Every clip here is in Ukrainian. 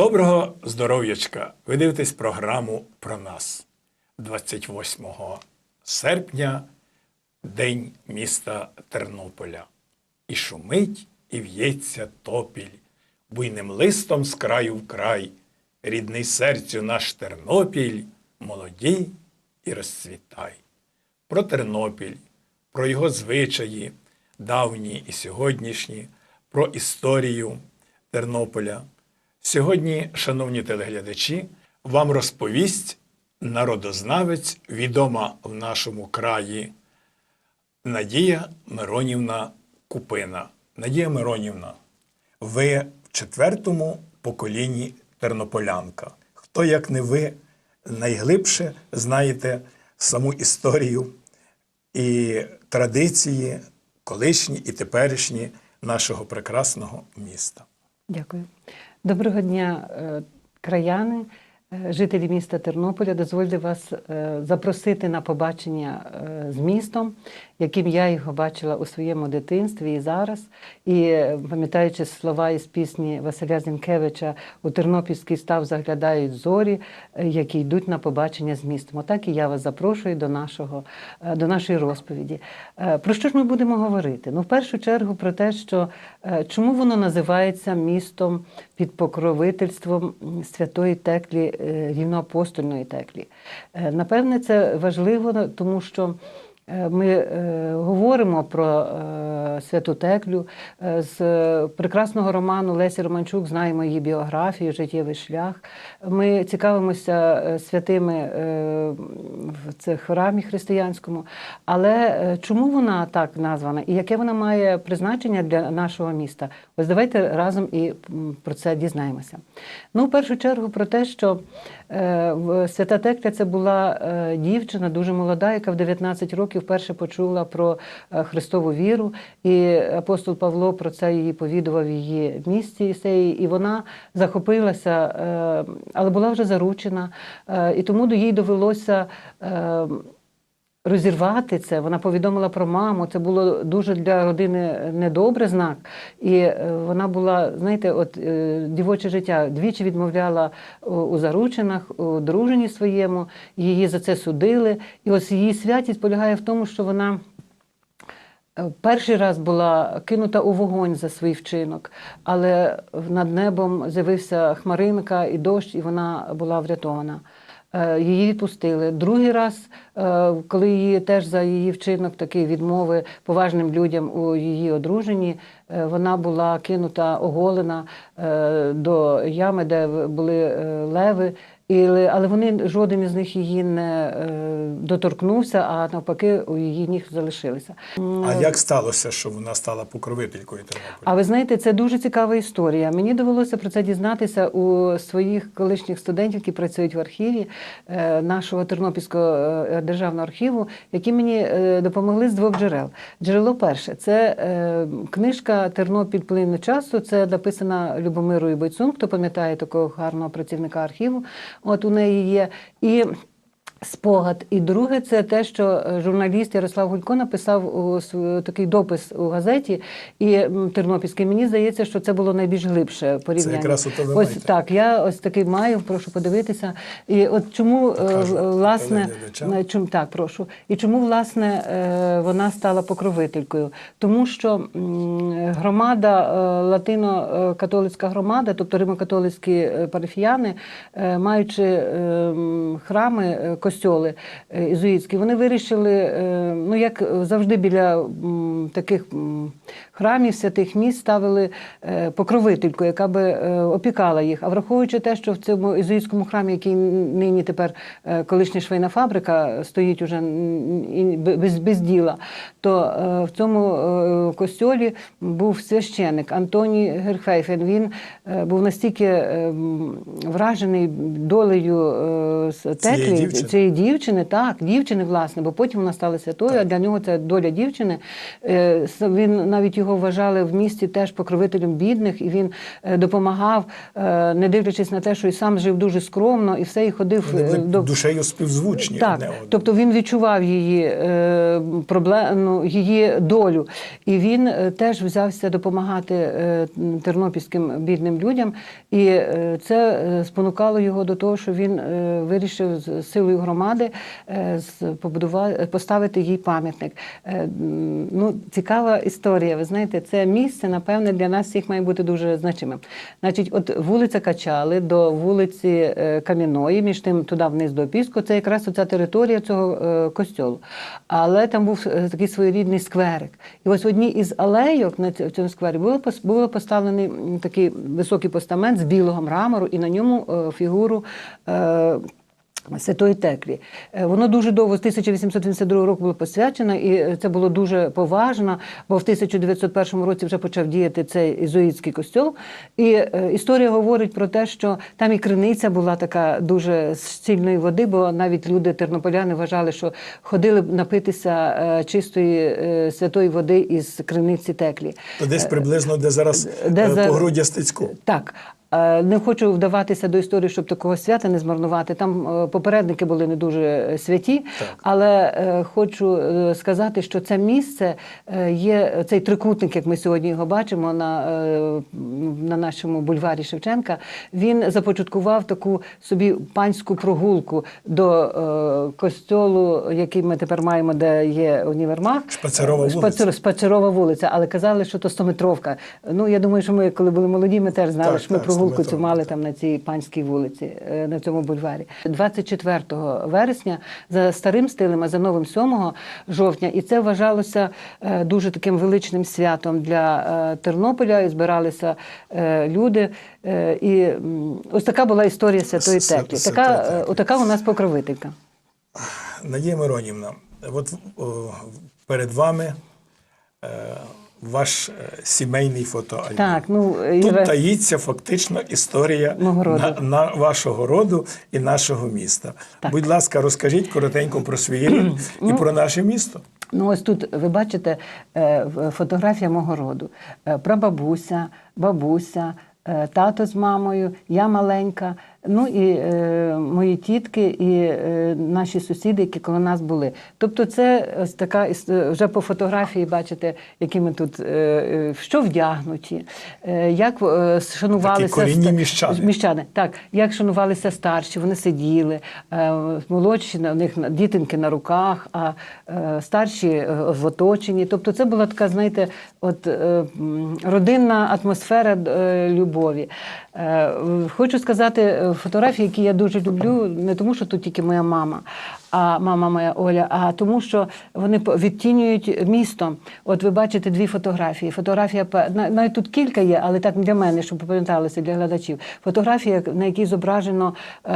Доброго здоров'ячка! Ви дивитесь програму про нас 28 серпня, День міста Тернополя. І шумить, і в'ється топіль, буйним листом з краю в край, рідний серцю наш Тернопіль, молоді і розцвітай. Про Тернопіль, про його звичаї, давні і сьогоднішні, про історію Тернополя. Сьогодні, шановні телеглядачі, вам розповість народознавець, відома в нашому краї Надія Миронівна Купина. Надія Миронівна, ви в четвертому поколінні тернополянка. Хто, як не ви, найглибше знаєте саму історію і традиції колишні і теперішні нашого прекрасного міста. Дякую. Доброго дня, е, краяни, жителі міста Тернополя. Дозвольте вас е, запросити на побачення е, з містом, яким я його бачила у своєму дитинстві і зараз. І е, пам'ятаючи слова із пісні Василя Зінкевича у Тернопільський став заглядають зорі, е, які йдуть на побачення з містом. Отак і я вас запрошую до нашого е, до нашої розповіді. Е, Про що ж ми будемо говорити? Ну, в першу чергу про те, що е, чому воно називається містом під покровительством святої теклі, е, рівноапостольної теклі. Е, Напевне, це важливо, тому що. Е, Ми е, говоримо про е, святу Теклю з прекрасного роману Лесі Романчук. Знаємо її біографію, життєвий шлях. Ми цікавимося святими в це храмі християнському. Але чому вона так названа і яке вона має призначення для нашого міста? Ось давайте разом і про це дізнаємося. Ну, в першу чергу, про те, що свята Текля це була дівчина, дуже молода, яка в 19 років вперше почула про е, Христову віру. І апостол Павло про це її повідував в її місті і вона захопилася, е, але була вже заручена, е, і тому до їй довелося. Е, Розірвати це, вона повідомила про маму. Це було дуже для родини недобре знак. І е, вона була, знаєте, от е, дівоче життя двічі відмовляла у- у заручинах, у дружині своєму. Її за це судили. І ось її святість полягає в тому, що вона. Е, Перший раз була кинута у вогонь за свій вчинок, але над небом з'явився хмаринка і дощ, і вона була врятована. Е, Її відпустили. Другий раз, е, коли її теж за її вчинок такий відмови поважним людям у її одруженні, е, вона була кинута оголена до ями, де були леви. І, але вони жоден із них її не е, доторкнувся, а навпаки, у її ніг залишилися. А як сталося, що вона стала покровителькою Тернополя? А ви знаєте, це дуже цікава історія. Мені довелося про це дізнатися у своїх колишніх студентів, які працюють в архіві е, нашого Тернопільського е, державного архіву, які мені допомогли з двох джерел. Джерело перше це книжка Тернопіль плину часу. Це написана Любомирою Бойцун, хто пам'ятає такого гарного працівника архіву. От у неї є. І Спогад. І друге, це те, що е, журналіст Ярослав Гулько написав у такий допис у газеті і Тернопільський. Мені здається, що це було найбільш глибше порівняння. якраз ото ось так. Я ось такий маю, прошу подивитися. І от чому е, Покажу власне е, чому так, прошу. І чому власне вона стала покровителькою? Тому що громада, латино-католицька громада, тобто римокатолицькі парафіяни, маючи е, храми, костьоли ізуїцькі, вони вирішили, е, ну як завжди біля таких храмів, святих місць ставили е, покровительку, яка би е, опікала їх. А враховуючи те, що в цьому ізуїтському храмі, який нині тепер е, колишня швейна фабрика, стоїть уже без, без діла, то в цьому костьолі був священик Антоній Герхейфен. Він був настільки вражений долею Цієї теклі дівчини? цієї дівчини, так, дівчини, власне, бо потім вона стала святою, а для нього це доля дівчини. Він навіть його його вважали в місті теж покровителем бідних, і він е, допомагав, е, не дивлячись на те, що і сам жив дуже скромно, і все і ходив Вони е, до душею співзвучні. так, тобто він відчував її е, проблем, ну, її долю, і він теж взявся допомагати тернопільським бідним людям. І це спонукало його до того, що він вирішив з силою громади е, з- побудува- поставити їй пам'ятник. Ну, цікава історія. Ви знаєте, це місце, напевне, для нас всіх має бути дуже значимим. Значить, от вулиця Качали до вулиці е, Кам'яної, між тим туди вниз до Піску, це якраз оця територія цього е, костьолу. Але там був е, такий своєрідний скверик. І ось в одній із алейок на цьому сквері було поставлений такий високий постамент з білого мрамору, і на ньому фігуру. Святої Теклі. Е, Воно дуже довго, з 1882 року було посвячено, і це було дуже поважно, бо в 1901 році вже почав діяти цей ізуїтський костьол. І е, історія говорить про те, що там і криниця була така дуже з цільної води, бо навіть люди тернополяни вважали, що ходили напитися е, чистої святої води із криниці Теклі. То десь приблизно, де зараз де погруддя Стецьку. Так. Е, Не хочу вдаватися до історії, щоб такого свята не змарнувати. Там е, попередники були не дуже е, святі, але е, хочу сказати, що це місце є цей трикутник, як ми сьогодні його бачимо на, на нашому бульварі Шевченка. Він започаткував таку собі панську прогулку до костьолу, який ми тепер маємо, де є універмаг. Шпацерова вулиця. Шпацер- Спацерова вулиця, але казали, що то стометровка. Ну я думаю, що ми, коли були молоді, ми теж знали, Так, що ми так, прогулку цю мали там на цій панській вулиці, е, на цьому бульварі. 24 вересня за старим стилем, а за новим 7 жовтня, і це вважалося е, дуже таким величним святом для е, Тернополя. І збиралися люди. І ось така була історія Святої. Святої Така, отака у нас покровителька. Надія Миронівна, от о, перед вами ваш е, сімейний фотоальбом. Так, ну, Тут ви- таїться фактично історія на, на вашого роду і нашого міста. Так. Будь ласка, розкажіть коротенько про свій рід і про наше місто. Ну, ось тут ви бачите е, фотографія мого роду. Е, Прабабуся, бабуся, тато з мамою, я маленька. Ну і е, мої тітки, і е, наші сусіди, які коло нас були. Тобто, це ось така іс- вже по фотографії бачите, які ми тут е, е, що вдягнуті, е, як е, шанувалися корінні міщани. міщани. Так, як шанувалися старші, вони сиділи, е, молодші на у них дітинки на руках, а е, старші е, в оточенні. Тобто, це була така, знаєте, от е, родинна атмосфера е, любові. Е, Хочу сказати, е, фотографії, які я дуже люблю, не тому, що тут тільки моя мама, а мама моя Оля, а тому, що вони відтінюють місто. От ви бачите дві фотографії. Фотографія навіть тут кілька є, але так для мене, щоб пам'яталося для глядачів. Фотографія, на якій зображено е,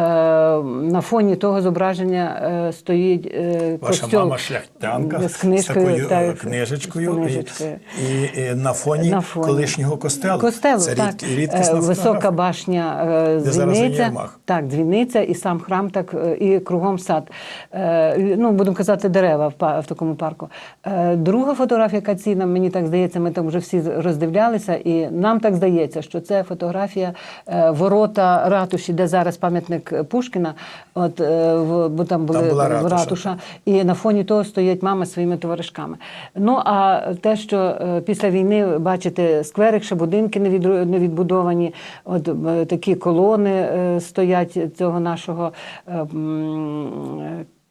на фоні того зображення е, стоїть е, Ваша мама шляхтянка з книжкою, такою е, так, книжечкою, з книжечкою. І, і, і на, фоні На фоні. колишнього костелу. Костелу, Це так. рід, рідкісна Е, Висока башня, е, дзвіниця. Так, дзвіниця і сам храм, так е, і кругом сад. Е, Ну, будемо казати, дерева в, в такому парку. Е, Друга фотографія, яка цінна, мені так здається, ми там вже всі роздивлялися, і нам так здається, що це фотографія е, ворота ратуші, де зараз пам'ятник Пушкіна. От, бо там були була ратуша. ратуша, і на фоні того стоять мама зі своїми товаришками. Ну а те, що після війни бачите, скверик, ще будинки не відбудовані, от такі колони стоять цього нашого.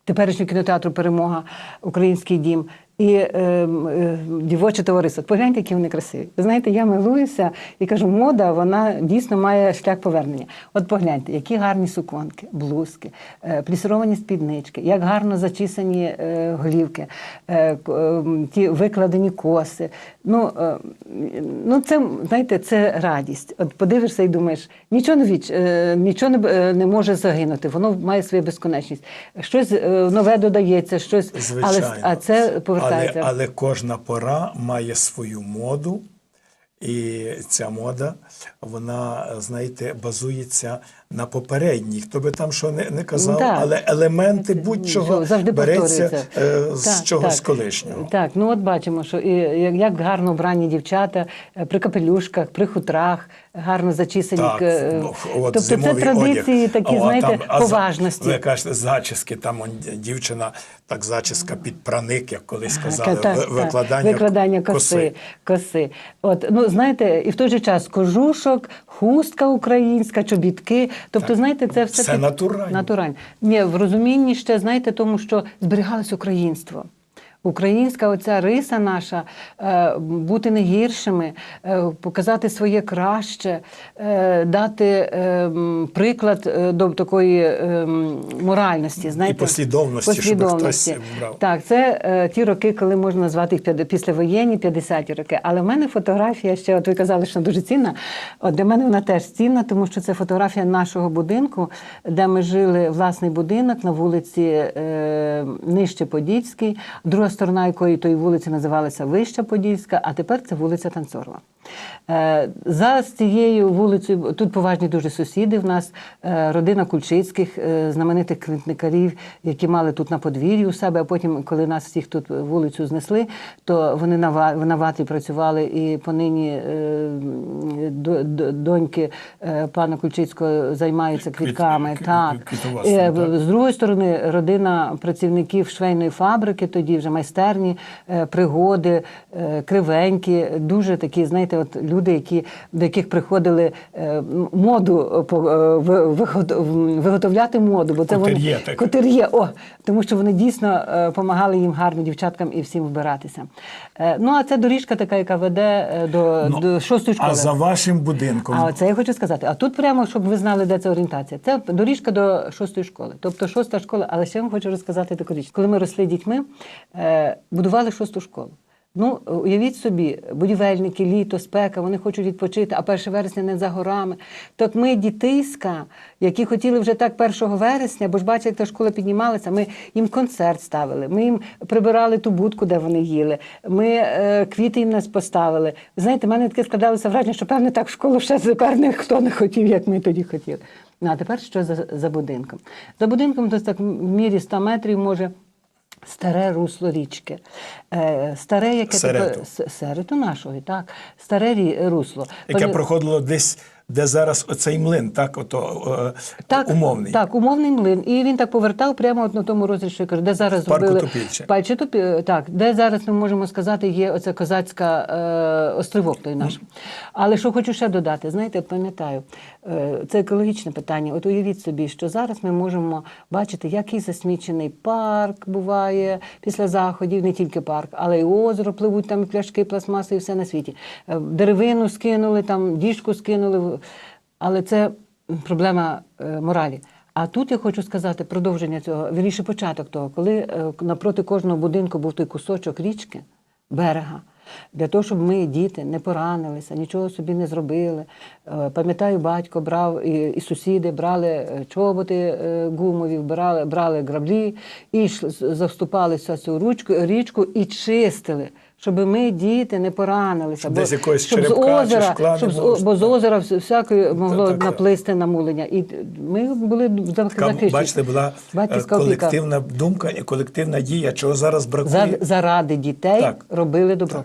М, Теперішнього кінотеатру Перемога, Український дім і е, е, дівоче товариство. Погляньте, які вони красиві. Ви знаєте, я милуюся і кажу, мода вона дійсно має шлях повернення. От погляньте, які гарні суконки, блузки, е, плісировані спіднички, як гарно зачісані е, голівки, е, е, ті викладені коси. Ну, е, ну це знаєте, це радість. От подивишся і думаєш, нічого не віч, е, нічого не, е, не може загинути. Воно має свою безконечність. Щось нове додається, щось, але а це але, повертається. але кожна пора має свою моду, і ця мода, вона, знаєте, базується на попередній. Хто би там що не, не казав, Так. але елементи будь-чого береться е, з Так, чогось так. колишнього. Так, ну от бачимо, що і як, гарно вбрані дівчата е, при капелюшках, при хутрах, гарно зачісані. Так, е, от тобто це традиції одяг. такі, О, знаєте, там, а поважності. Ви кажете, зачіски, там он, дівчина, так зачіска під праник, як колись казали, Так, так, ви- так. викладання, викладання коси. коси. От, ну, знаєте, і в той же час кожушок, хустка українська, чобітки. Тобто, знаєте, це все, Все натурально. натурально. Ні, в розумінні ще, знаєте, тому що зберігалось українство. Українська оця риса наша, е, бути не гіршими, е, показати своє краще, е, дати приклад до такої моральності. Знаєте, послідовності, щоб хтось брав. Так, це ті роки, коли можна назвати їх післявоєнні, 50-ті роки. Але в мене фотографія ще, от ви казали, що дуже цінна. От для мене вона теж цінна, тому що це фотографія нашого будинку, де ми жили власний будинок на вулиці Нижче Подільській, друга сторона якої тої вулиці називалася Вища Подільська, а тепер це вулиця Танцорова. Е, за цією вулицею тут поважні дуже сусіди. В нас е, родина Кульчицьких, е, знаменитих квітникарів, які мали тут на подвір'ї у себе. А потім, коли нас всіх тут вулицю знесли, то вони на ва- в Наваті працювали і понині до- до- доньки пана Кульчицького займаються квітками. квіт- Так. з другої сторони, родина працівників швейної фабрики, тоді вже майстерні, пригоди, кривенькі, дуже такі, знаєте, от люди, які, до яких приходили е, моду е, е, виготовляти моду, бо це Котер'є вони котер'є, о, тому що вони дійсно допомагали їм гарно дівчаткам і всім вбиратися. Е, Ну а це доріжка така, яка веде е, до, Ну, до шостої школи. А за вашим будинком А це я хочу сказати. А тут прямо, щоб ви знали, де це орієнтація. Це доріжка до шостої школи. Тобто шоста школа, але ще вам хочу розказати таку річ. Коли ми росли дітьми, е, будували шосту школу. Ну, уявіть собі, будівельники, літо, спека, вони хочуть відпочити, а 1 вересня не за горами. Так ми, дітиська, які хотіли вже так 1 вересня, бо ж бачите, як та школа піднімалася, ми їм концерт ставили, ми їм прибирали ту будку, де вони їли, ми е, квіти їм нас поставили. Знаєте, в мене таке складалося враження, що певне так школу ще тепер ніхто не хотів, як ми тоді хотіли. Ну, а тепер що за, за будинком? За будинком десь так в мірі 100 метрів може. Старе русло річки, е, старе, яке Серету. таке с- серету нашого, так, старе русло. яке проходило десь, де зараз оцей млин, так, ото е, так, умовний. Так, умовний млин. І він так повертав прямо от на тому розріші, я кажу, де зараз зробили Топільче. Пай- чи так, де зараз ми можемо сказати, є оця козацька е, острівок той наш. Але що хочу ще додати, знаєте, пам'ятаю, е, це екологічне питання. От уявіть собі, що зараз ми можемо бачити, який засмічений парк буває після заходів, не тільки парк, але й озеро пливуть там пляшки, пластмаси і все на світі. Е, Деревину скинули, там діжку скинули. Але це проблема е, моралі. А тут я хочу сказати продовження цього, вірніше початок того, коли е, напроти кожного будинку був той кусочок річки, берега, для того, щоб ми, діти, не поранилися, нічого собі не зробили. Е, Пам'ятаю, батько брав і, і сусіди брали чоботи гумові, брали, брали граблі і заступалися цю ручку, річку і чистили. Щоб ми, діти, не поранилися. Щоб десь якогось щоб з черепка чи озера, шкла не щоб з, було, бо з озера вс- всякої могло так, так. наплисти намулення. І ми були зах- Така, захищені. бачите, була е, Батьківська опіка. колективна думка і колективна дія, чого зараз За, бракує. заради дітей Так. робили добро.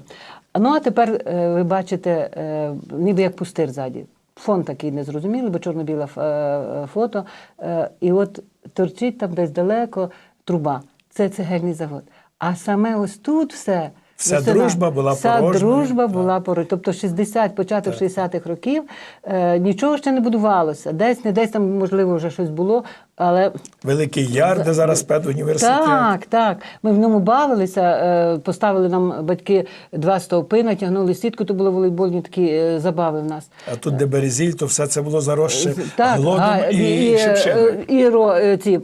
Ну а тепер е, ви бачите, е, ніби як пустир ззаді. Фон такий незрозумілий, бо чорно-біле ф- е, фото. Е, І от торчить там десь далеко труба. Це цегельний завод. А саме ось тут все. Вся Весна. дружба була Вся порожня. дружба Так. була порожня. Тобто 60, початок 60-х років е, нічого ще не будувалося. Десь, не десь там, можливо, вже щось було, але Великий Яр, де зараз педуніверситет. так, так. Ми в ньому бавилися, е, поставили нам батьки два стовпи, натягнули сітку, то були волейбольні такі е, забави в нас. А тут, де Березіль, то все це було заросше Так, глодом а, і, і, шипшиною. е, і ро, ці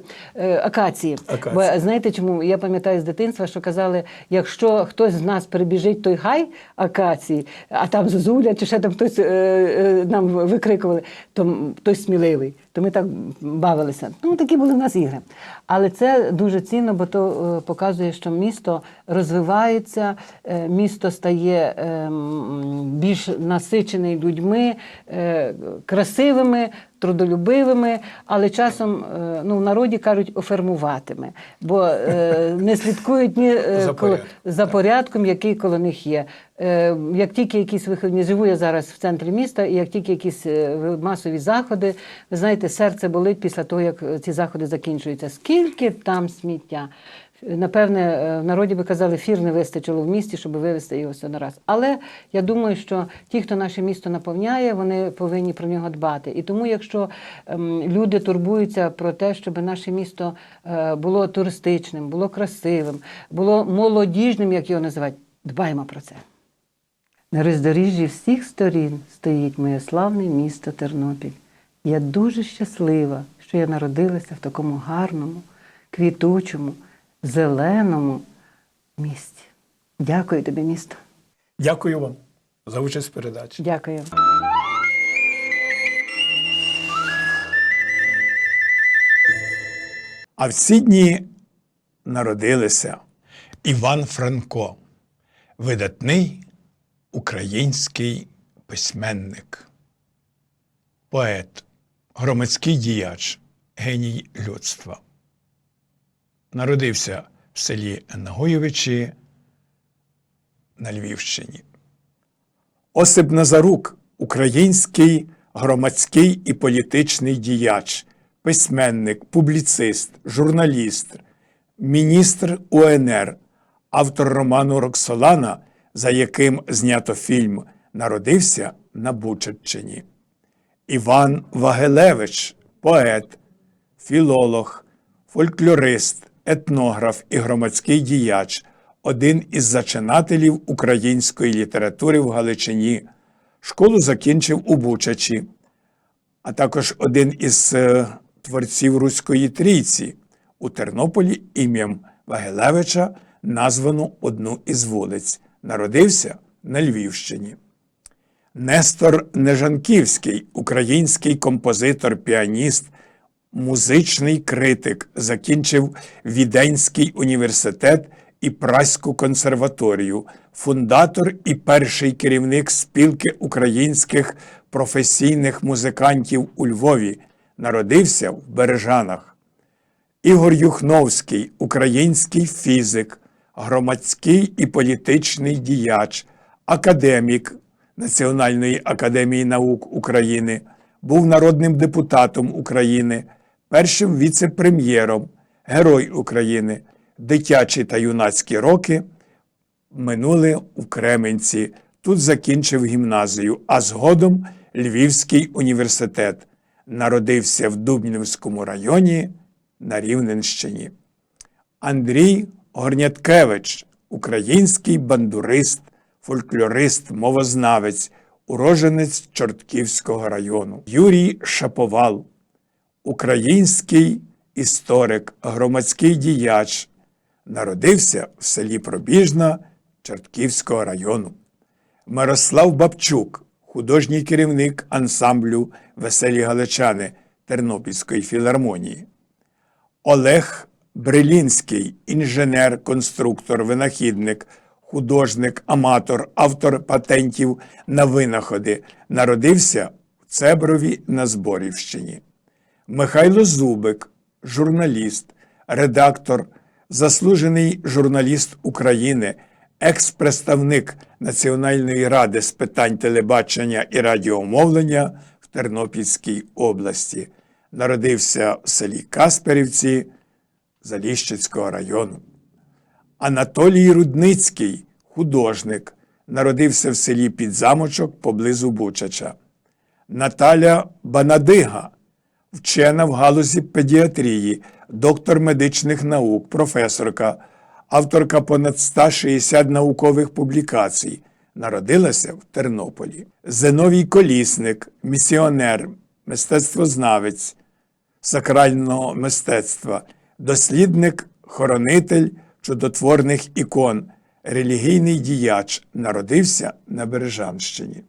акації. Акації. Бо знаєте чому? Я пам'ятаю з дитинства, що казали, якщо хтось з нас перебіжить той гай акації, а там зозуля чи ще там хтось нам викрикували, то хтось сміливий. То ми так бавилися. Ну, такі були в нас ігри. Але це дуже цінно, бо то е, показує, що місто розвивається, е, місто стає е, більш насичений людьми, е, красивими. Трудолюбивими, але часом е, ну, в народі кажуть офермуватими, бо е, не слідкують ні е, За порядком, за порядком, який коло них є. Як тільки якісь виходні, живу я зараз в центрі міста, і як тільки якісь масові заходи, ви знаєте, серце болить після того, як ці заходи закінчуються. Скільки там сміття? Напевне, е, в народі би казали, фір не вистачило в місті, щоб вивезти його все на раз. Але я думаю, що ті, хто наше місто наповняє, вони повинні про нього дбати. І тому, якщо ем, люди турбуються про те, щоб наше місто е, було туристичним, було красивим, було молодіжним, як його називають, дбаємо про це. На роздоріжжі всіх сторін стоїть моє славне місто Тернопіль. Я дуже щаслива, що я народилася в такому гарному, квітучому, зеленому місті. Дякую тобі, місто. Дякую вам за участь в передачі. Дякую. А в ці дні народилися Іван Франко, видатний український письменник, поет, громадський діяч, геній людства. Народився в селі Нагоєвичі на Львівщині. Осип Назарук український громадський і політичний діяч, письменник, публіцист, журналіст, міністр УНР, автор роману Роксолана, за яким знято фільм Народився на Бучаччині. Іван Вагелевич, поет, філолог, фольклорист, етнограф і громадський діяч, один із зачинателів української літератури в Галичині. Школу закінчив у Бучачі, а також один із е, творців Руської трійці. У Тернополі ім'ям Вагелевича названо одну із вулиць. Народився на Львівщині. Нестор Нежанківський, український композитор, піаніст, музичний критик, закінчив Віденський університет і Праську консерваторію, фундатор і перший керівник спілки українських професійних музикантів у Львові, народився в Бережанах. Ігор Юхновський, український фізик, громадський і політичний діяч, академік Національної академії наук України, був народним депутатом України, першим віце-прем'єром, Герой України, дитячі та юнацькі роки минули у Кременці. Тут закінчив гімназію, а згодом Львівський університет. Народився в Дубнівському районі на Рівненщині. Андрій Горняткевич, український бандурист, фольклорист, мовознавець, уроженець Чортківського району. Юрій Шаповал, український історик, громадський діяч, народився в селі Пробіжна Чортківського району. Мирослав Бабчук, художній керівник ансамблю Веселі Галичани Тернопільської філармонії. Олег Брилінський, інженер, конструктор, винахідник, художник, аматор, автор патентів на винаходи, народився в Цеброві на Зборівщині. Михайло Зубик, журналіст, редактор, заслужений журналіст України, екс-представник Національної ради з питань телебачення і радіомовлення в Тернопільській області. Народився в селі Касперівці Заліщицького району. Анатолій Рудницький, художник, народився в селі Підзамочок поблизу Бучача. Наталя Банадига, вчена в галузі педіатрії, доктор медичних наук, професорка, авторка понад 160 наукових публікацій, народилася в Тернополі. Зиновій Колісник, місіонер, мистецтвознавець сакрального мистецтва, дослідник, хоронитель чудотворних ікон, релігійний діяч, народився на Бережанщині.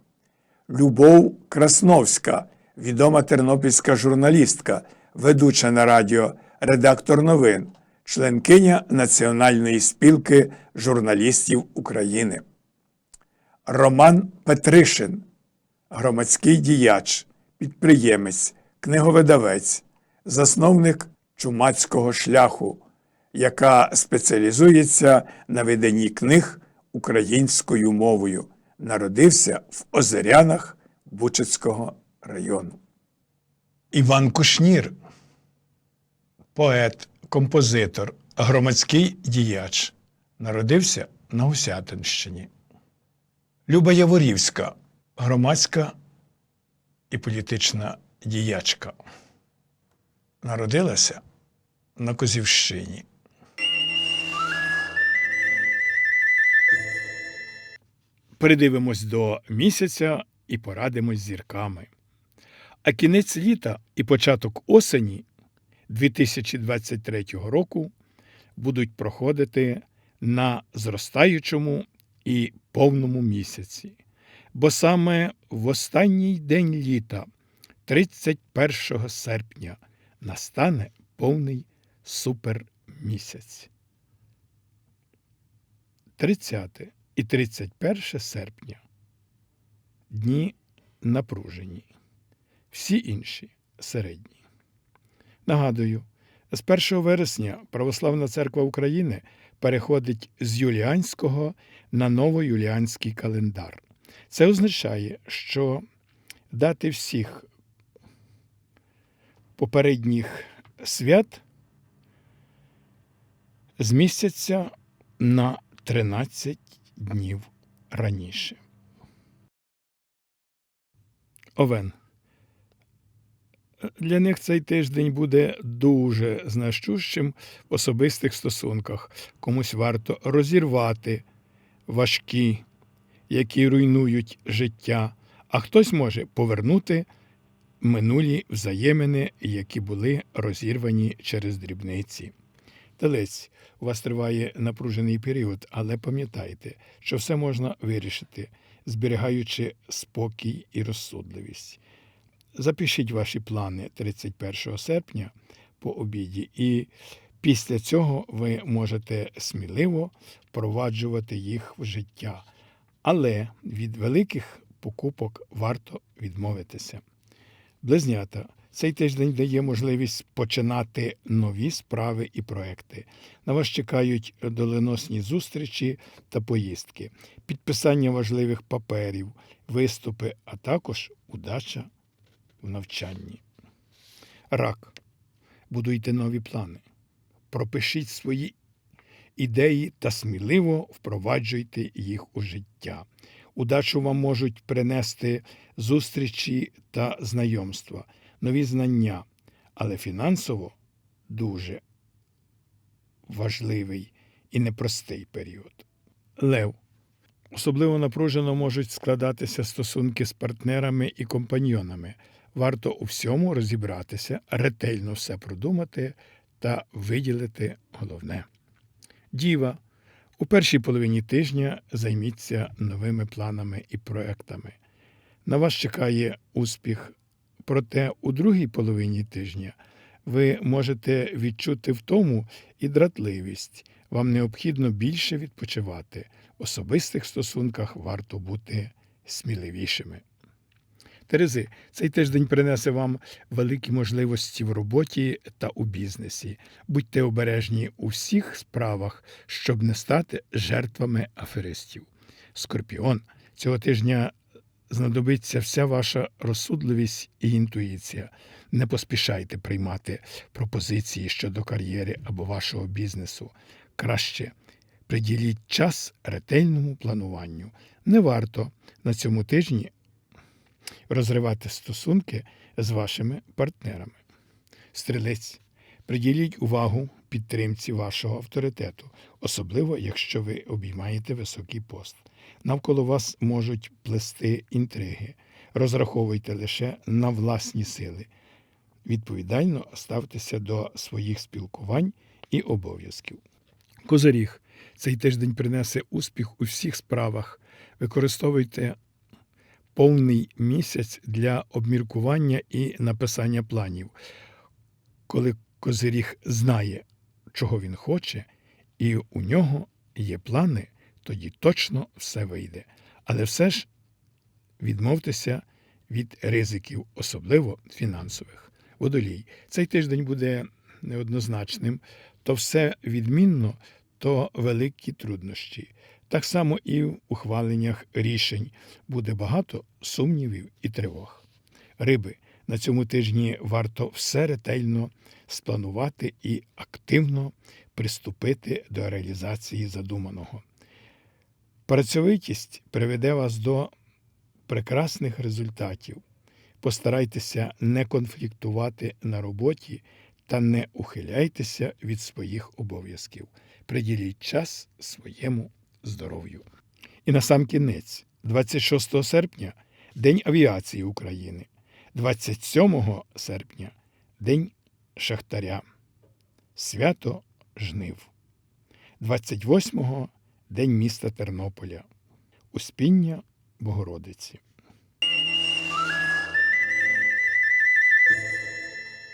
Любов Красновська, відома тернопільська журналістка, ведуча на радіо, редактор новин, членкиня Національної спілки журналістів України. Роман Петришин, громадський діяч, підприємець, книговидавець, засновник чумацького шляху, яка спеціалізується на виданні книг українською мовою. Народився в Озерянах Бучацького району. Іван Кушнір, поет, композитор, громадський діяч. Народився на Гусятинщині. Люба Яворівська, громадська і політична діячка. Народилася на Козівщині. Придивимось до місяця і порадимось зірками. А кінець літа і початок осені 2023 року будуть проходити на зростаючому і повному місяці. Бо саме в останній день літа, 31 серпня, настане повний супермісяць. 30 і 31 серпня дні напружені, всі інші середні. Нагадую, з 1 вересня Православна церква України переходить з юліанського на новоюліанський календар. Це означає, що дати всіх попередніх свят змістяться на 13 днів раніше. Овен. Для них цей тиждень буде дуже значущим в особистих стосунках. Комусь варто розірвати важкі, які руйнують життя, а хтось може повернути минулі взаємини, які були розірвані через дрібниці. Телець, у вас триває напружений період, але пам'ятайте, що все можна вирішити, зберігаючи спокій і розсудливість. Запишіть ваші плани 31 серпня по обіді, і після цього ви можете сміливо впроваджувати їх в життя. Але від великих покупок варто відмовитися. Близнята. Цей тиждень дає можливість починати нові справи і проекти. На вас чекають доленосні зустрічі та поїздки, підписання важливих паперів, виступи, а також удача в навчанні. Рак. Будуйте нові плани. Пропишіть свої ідеї та сміливо впроваджуйте їх у життя. Удачу вам можуть принести зустрічі та знайомства, нові знання, але фінансово дуже важливий і непростий період. Лев. Особливо напружено можуть складатися стосунки з партнерами і компаньйонами. Варто у всьому розібратися, ретельно все продумати та виділити головне. Діва. У першій половині тижня займіться новими планами і проектами. На вас чекає успіх, проте у другій половині тижня ви можете відчути втому і дратливість. Вам необхідно більше відпочивати. В особистих стосунках варто бути сміливішими. Терези, цей тиждень принесе вам великі можливості в роботі та у бізнесі. Будьте обережні у всіх справах, щоб не стати жертвами аферистів. Скорпіон, цього тижня знадобиться вся ваша розсудливість і інтуїція. Не поспішайте приймати пропозиції щодо кар'єри або вашого бізнесу. Краще приділіть час ретельному плануванню. Не варто на цьому тижні розривати стосунки з вашими партнерами. Стрілець, приділіть увагу підтримці вашого авторитету, особливо якщо ви обіймаєте високий пост. Навколо вас можуть плести інтриги. Розраховуйте лише на власні сили. Відповідально ставтеся до своїх спілкувань і обов'язків. Козиріг. Цей тиждень принесе успіх у всіх справах. Використовуйте повний місяць для обміркування і написання планів. Коли Козиріг знає, чого він хоче, і у нього є плани, тоді точно все вийде. Але все ж відмовтеся від ризиків, особливо фінансових. Водолій. Цей тиждень буде неоднозначним, то все відмінно, то великі труднощі. Так само і в ухваленнях рішень буде багато сумнівів і тривог. Риби на цьому тижні варто все ретельно спланувати і активно приступити до реалізації задуманого. Працьовитість приведе вас до прекрасних результатів. Постарайтеся не конфліктувати на роботі та не ухиляйтеся від своїх обов'язків. Приділіть час своєму здоров'ю. І на сам кінець, 26 серпня, День авіації України, 27 серпня День Шахтаря, Свято Жнив, 28 День міста Тернополя, Успіння Богородиці.